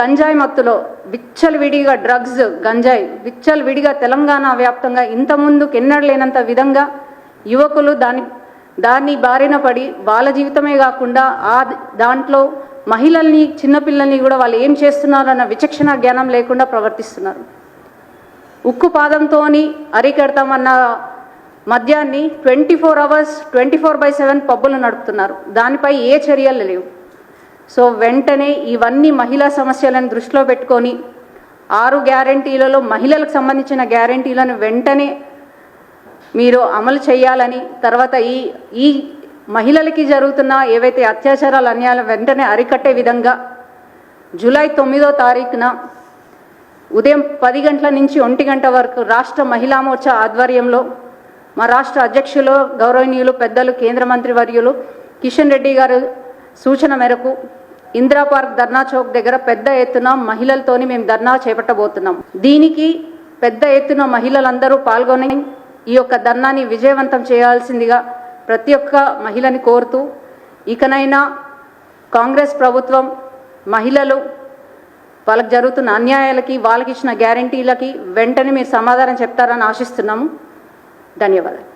గంజాయి మత్తులో విచ్చలవిడిగా డ్రగ్స్ గంజాయి విచ్చలవిడిగా తెలంగాణ వ్యాప్తంగా ఇంత ముందుకు ఎన్నడూ లేనంత విధంగా యువకులు దాని దాన్ని బారిన పడి వాళ్ళ జీవితమే కాకుండా ఆ దాంట్లో మహిళల్ని చిన్నపిల్లల్ని కూడా వాళ్ళు ఏం చేస్తున్నారన్న విచక్షణ జ్ఞానం లేకుండా ప్రవర్తిస్తున్నారు. ఉక్కు పాదంతోని అరికెడతామన్న మద్యాన్ని twenty four hours twenty four by seven పబ్బులు నడుపుతున్నారు. దానిపై ఏ చర్యలు లేవు. సో వెంటనే ఇవన్నీ మహిళా సమస్యలను దృష్టిలో పెట్టుకొని ఆరు గ్యారంటీలలో మహిళలకు సంబంధించిన గ్యారంటీలను వెంటనే మీరు అమలు చేయాలని తర్వాత ఈ ఈ మహిళలకి జరుగుతున్న ఏవైతే అత్యాచారాలు అన్యాయాలు వెంటనే అరికట్టే విధంగా జూలై తొమ్మిదో తారీఖున ఉదయం పది గంటల నుంచి ఒంటి గంట వరకు రాష్ట్ర మహిళా మోర్చా ఆధ్వర్యంలో మా రాష్ట్ర అధ్యక్షులు గౌరవనీయులు పెద్దలు కేంద్ర మంత్రి వర్యులు కిషన్ రెడ్డి గారు సూచన మేరకు ఇందిరా పార్క్ ధర్నా చౌక్ దగ్గర పెద్ద ఎత్తున మహిళలతోని మేము ధర్నా చేపట్టబోతున్నాం. దీనికి పెద్ద ఎత్తున మహిళలందరూ పాల్గొని ఈ యొక్క ధర్నాని విజయవంతం చేయాల్సిందిగా ప్రతి ఒక్క మహిళని కోరుతూ ఇకనైనా కాంగ్రెస్ ప్రభుత్వం మహిళలు వాళ్ళకి జరుగుతున్న అన్యాయాలకి వాళ్ళకి ఇచ్చిన గ్యారంటీలకి వెంటనే మీరు సమాధానం చెప్తారని ఆశిస్తున్నాము. ధన్యవాదాలు.